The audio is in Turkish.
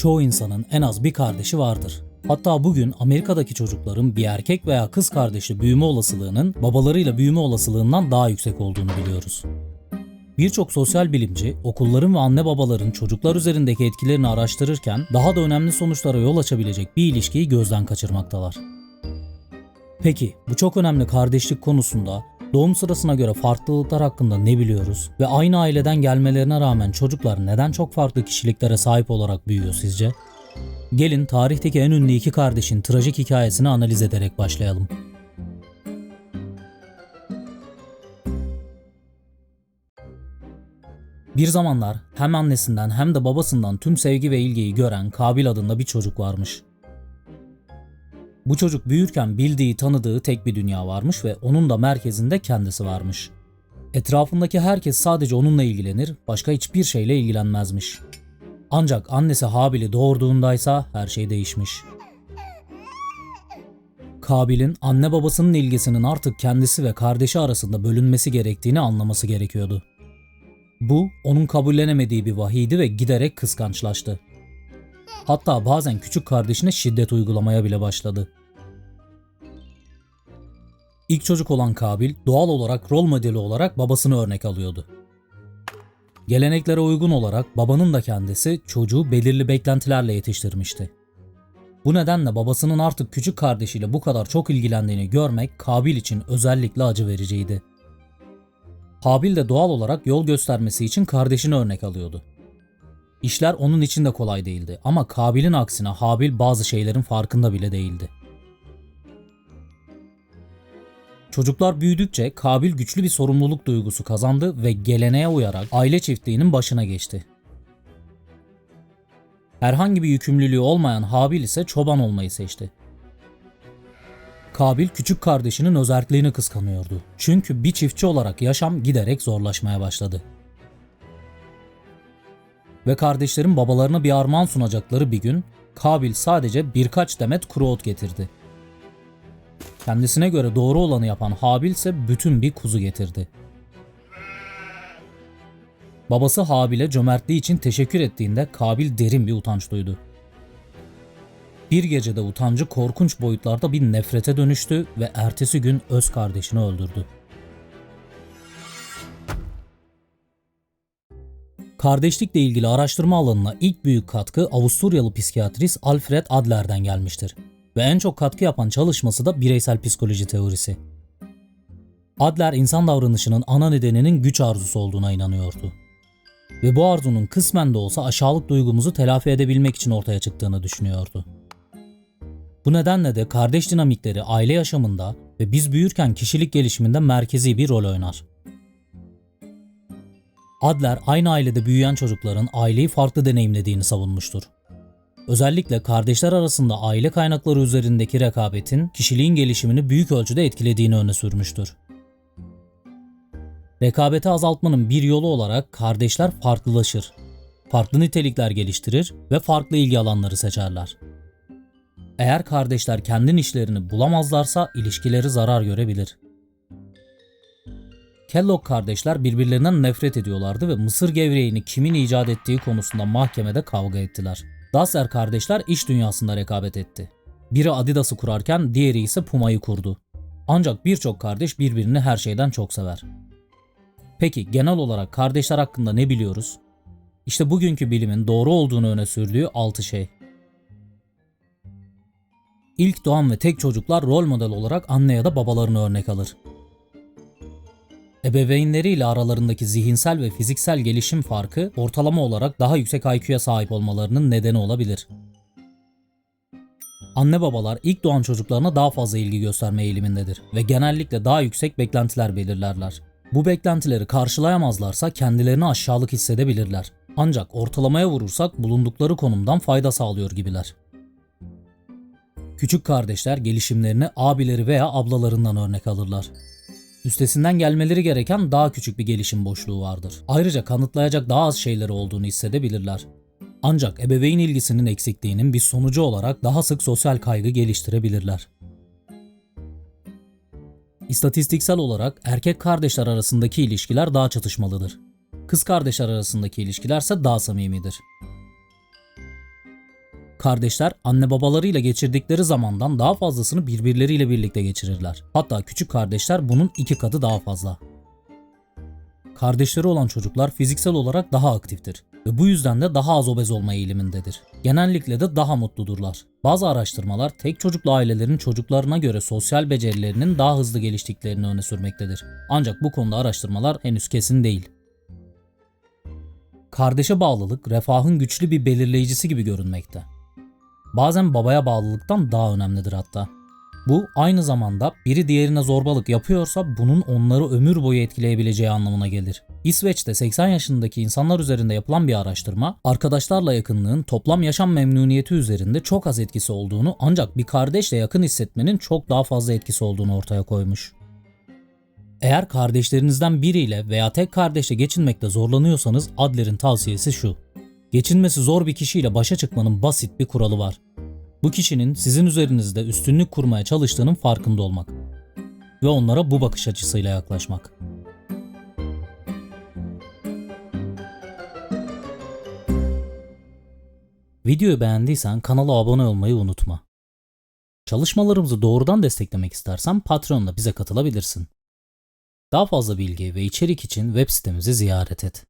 Çoğu insanın en az bir kardeşi vardır. Hatta bugün Amerika'daki çocukların bir erkek veya kız kardeşi büyüme olasılığının babalarıyla büyüme olasılığından daha yüksek olduğunu biliyoruz. Birçok sosyal bilimci okulların ve anne babaların çocuklar üzerindeki etkilerini araştırırken daha da önemli sonuçlara yol açabilecek bir ilişkiyi gözden kaçırmaktalar. Peki bu çok önemli kardeşlik konusunda doğum sırasına göre farklılıklar hakkında ne biliyoruz ve aynı aileden gelmelerine rağmen çocuklar neden çok farklı kişiliklere sahip olarak büyüyor sizce? Gelin tarihteki en ünlü iki kardeşin trajik hikayesini analiz ederek başlayalım. Bir zamanlar hem annesinden hem de babasından tüm sevgi ve ilgiyi gören Kabil adında bir çocuk varmış. Bu çocuk büyürken bildiği, tanıdığı tek bir dünya varmış ve onun da merkezinde kendisi varmış. Etrafındaki herkes sadece onunla ilgilenir, başka hiçbir şeyle ilgilenmezmiş. Ancak annesi Habil'i doğurduğundaysa her şey değişmiş. Kabil'in anne babasının ilgisinin artık kendisi ve kardeşi arasında bölünmesi gerektiğini anlaması gerekiyordu. Bu onun kabullenemediği bir vahiydi ve giderek kıskançlaştı. Hatta bazen küçük kardeşine şiddet uygulamaya bile başladı. İlk çocuk olan Kabil doğal olarak rol modeli olarak babasını örnek alıyordu. Geleneklere uygun olarak babanın da kendisi çocuğu belirli beklentilerle yetiştirmişti. Bu nedenle babasının artık küçük kardeşiyle bu kadar çok ilgilendiğini görmek Kabil için özellikle acı vericiydi. Habil de doğal olarak yol göstermesi için kardeşini örnek alıyordu. İşler onun için de kolay değildi ama Kabil'in aksine Habil bazı şeylerin farkında bile değildi. Çocuklar büyüdükçe Kabil güçlü bir sorumluluk duygusu kazandı ve geleneğe uyarak aile çiftliğinin başına geçti. Herhangi bir yükümlülüğü olmayan Habil ise çoban olmayı seçti. Kabil küçük kardeşinin özerkliğini kıskanıyordu. Çünkü bir çiftçi olarak yaşam giderek zorlaşmaya başladı. Ve kardeşlerin babalarına bir armağan sunacakları bir gün Kabil sadece birkaç demet kuru ot getirdi. Kendisine göre doğru olanı yapan Habil ise bütün bir kuzu getirdi. Babası Habil'e cömertliği için teşekkür ettiğinde Kabil derin bir utanç duydu. Bir gecede utancı korkunç boyutlarda bir nefrete dönüştü ve ertesi gün öz kardeşini öldürdü. Kardeşlikle ilgili araştırma alanına ilk büyük katkı Avusturyalı psikiyatrist Alfred Adler'den gelmiştir ve en çok katkı yapan çalışması da bireysel psikoloji teorisi. Adler insan davranışının ana nedeninin güç arzusu olduğuna inanıyordu. Ve bu arzunun kısmen de olsa aşağılık duygumuzu telafi edebilmek için ortaya çıktığını düşünüyordu. Bu nedenle de kardeş dinamikleri aile yaşamında ve biz büyürken kişilik gelişiminde merkezi bir rol oynar. Adler aynı ailede büyüyen çocukların aileyi farklı deneyimlediğini savunmuştur. Özellikle kardeşler arasında aile kaynakları üzerindeki rekabetin kişiliğin gelişimini büyük ölçüde etkilediğini öne sürmüştür. Rekabeti azaltmanın bir yolu olarak kardeşler farklılaşır, farklı nitelikler geliştirir ve farklı ilgi alanları seçerler. Eğer kardeşler kendi işlerini bulamazlarsa ilişkileri zarar görebilir. Kellogg kardeşler birbirlerinden nefret ediyorlardı ve mısır gevreğini kimin icat ettiği konusunda mahkemede kavga ettiler. Dasser kardeşler iş dünyasında rekabet etti. Biri Adidas'ı kurarken diğeri ise Puma'yı kurdu. Ancak birçok kardeş birbirini her şeyden çok sever. Peki genel olarak kardeşler hakkında ne biliyoruz? İşte bugünkü bilimin doğru olduğunu öne sürdüğü 6 şey. İlk doğan ve tek çocuklar rol model olarak anne ya da babalarını örnek alır. Ebeveynleriyle aralarındaki zihinsel ve fiziksel gelişim farkı ortalama olarak daha yüksek IQ'ya sahip olmalarının nedeni olabilir. Anne babalar ilk doğan çocuklarına daha fazla ilgi gösterme eğilimindedir ve genellikle daha yüksek beklentiler belirlerler. Bu beklentileri karşılayamazlarsa kendilerini aşağılık hissedebilirler. Ancak ortalamaya vurursak bulundukları konumdan fayda sağlıyor gibiler. Küçük kardeşler gelişimlerini abileri veya ablalarından örnek alırlar. Üstesinden gelmeleri gereken daha küçük bir gelişim boşluğu vardır. Ayrıca kanıtlayacak daha az şeyleri olduğunu hissedebilirler. Ancak ebeveyn ilgisinin eksikliğinin bir sonucu olarak daha sık sosyal kaygı geliştirebilirler. İstatistiksel olarak erkek kardeşler arasındaki ilişkiler daha çatışmalıdır. Kız kardeşler arasındaki ilişkiler ise daha samimidir. Kardeşler anne babalarıyla geçirdikleri zamandan daha fazlasını birbirleriyle birlikte geçirirler. Hatta küçük kardeşler bunun iki katı daha fazla. Kardeşleri olan çocuklar fiziksel olarak daha aktiftir ve bu yüzden de daha az obez olma eğilimindedir. Genellikle de daha mutludurlar. Bazı araştırmalar tek çocuklu ailelerin çocuklarına göre sosyal becerilerinin daha hızlı geliştiklerini öne sürmektedir. Ancak bu konuda araştırmalar henüz kesin değil. Kardeşe bağlılık refahın güçlü bir belirleyicisi gibi görünmekte. Bazen babaya bağlılıktan daha önemlidir hatta. Bu aynı zamanda biri diğerine zorbalık yapıyorsa bunun onları ömür boyu etkileyebileceği anlamına gelir. İsveç'te 80 yaşındaki insanlar üzerinde yapılan bir araştırma, arkadaşlarla yakınlığın toplam yaşam memnuniyeti üzerinde çok az etkisi olduğunu ancak bir kardeşle yakın hissetmenin çok daha fazla etkisi olduğunu ortaya koymuş. Eğer kardeşlerinizden biriyle veya tek kardeşle geçinmekte zorlanıyorsanız Adler'in tavsiyesi şu. Geçinmesi zor bir kişiyle başa çıkmanın basit bir kuralı var. Bu kişinin sizin üzerinizde üstünlük kurmaya çalıştığının farkında olmak ve onlara bu bakış açısıyla yaklaşmak. Videoyu beğendiysen kanala abone olmayı unutma. Çalışmalarımızı doğrudan desteklemek istersen Patreon'da bize katılabilirsin. Daha fazla bilgi ve içerik için web sitemizi ziyaret et.